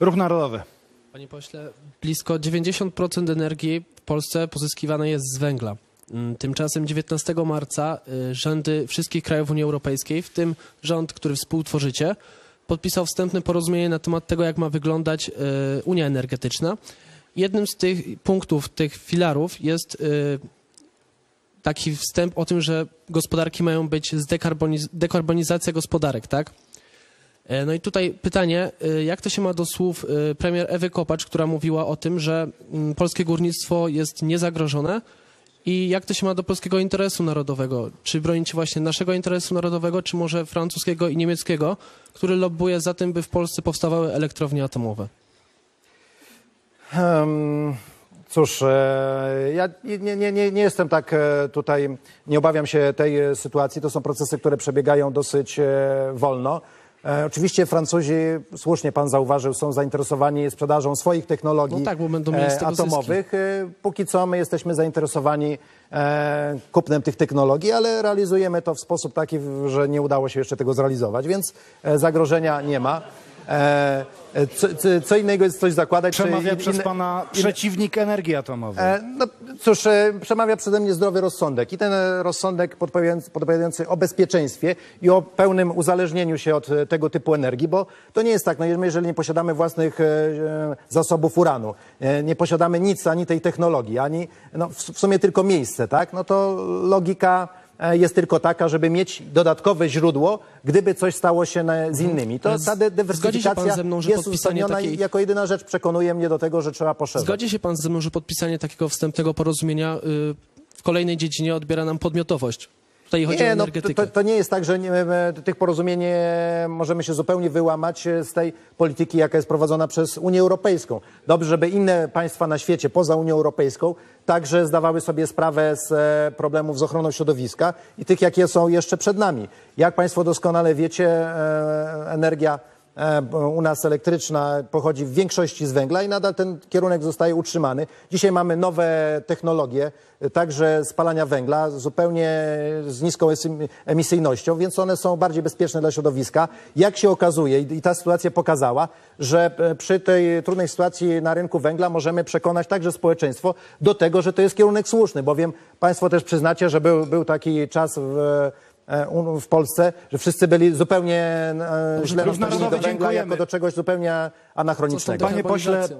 Ruch Narodowy. Panie pośle, blisko 90% energii w Polsce pozyskiwane jest z węgla. Mm, Tymczasem 19 marca y, rządy wszystkich krajów Unii Europejskiej, w tym rząd, który współtworzycie, podpisał wstępne porozumienie na temat tego, jak ma wyglądać y, Unia Energetyczna. Jednym z tych punktów, tych filarów jest y, taki wstęp o tym, że gospodarki mają być zdekarboniz- dekarbonizacja gospodarek, tak? E, No i tutaj pytanie, y, jak to się ma do słów y, premier Ewy Kopacz, która mówiła o tym, że mm, polskie górnictwo jest niezagrożone i jak to się ma do polskiego interesu narodowego? Czy bronicie właśnie naszego interesu narodowego, czy może francuskiego i niemieckiego, który lobbuje za tym, by w Polsce powstawały elektrownie atomowe? Em, Cóż, e, ja nie, nie, nie, nie jestem tak e, tutaj, nie obawiam się tej e, sytuacji. To są procesy, które przebiegają dosyć e, wolno. E, Oczywiście Francuzi, słusznie pan zauważył, są zainteresowani sprzedażą swoich technologii No tak, bo będą mieli z e, tego zyski. atomowych. E, Póki co my jesteśmy zainteresowani e, kupnem tych technologii, ale realizujemy to w sposób taki, że nie udało się jeszcze tego zrealizować, więc zagrożenia nie ma. Co, co, innego jest coś zakładać. czy Przemawia in- przez pana przeciwnik energii atomowej. E, No cóż, e, przemawia przede mnie zdrowy rozsądek i ten e, rozsądek podpowiadający, o bezpieczeństwie i o pełnym uzależnieniu się od e, tego typu energii, bo to nie jest tak, no jeżeli nie posiadamy własnych zasobów uranu, nie posiadamy nic, ani tej technologii, ani no, w, sumie tylko miejsce, tak, no to logika jest tylko taka, żeby mieć dodatkowe źródło, gdyby coś stało się na, z innymi. To ta de- dywersyfikacja mną, jest uzasadniona takiej- i jako jedyna rzecz przekonuje mnie do tego, że trzeba poszerzać. Zgodzi się pan ze mną, że podpisanie takiego wstępnego porozumienia y, w kolejnej dziedzinie odbiera nam podmiotowość? Tutaj chodzi o Nie, no, to, energetykę. to, to nie jest tak, że nie, tych porozumień nie możemy się zupełnie wyłamać e, z tej polityki, jaka jest prowadzona przez Unię Europejską. Dobrze, żeby inne państwa na świecie, poza Unią Europejską, także zdawały sobie sprawę z e, problemów z ochroną środowiska i tych, jakie są jeszcze przed nami. Jak Państwo doskonale wiecie, e, energia u nas elektryczna pochodzi w większości z węgla i nadal ten kierunek zostaje utrzymany. Dzisiaj mamy nowe technologie, e, także spalania węgla, zupełnie z niską emisyjnością, więc one są bardziej bezpieczne dla środowiska. Jak się okazuje, i ta sytuacja pokazała, że e, przy tej trudnej sytuacji na rynku węgla możemy przekonać także społeczeństwo do tego, że to jest kierunek słuszny, bowiem Państwo też przyznacie, że był, był taki czas w e, w Polsce, że wszyscy byli zupełnie e, źle nastawieni do węgla dziękujemy. jako do czegoś zupełnie anachronicznego. Panie pośle?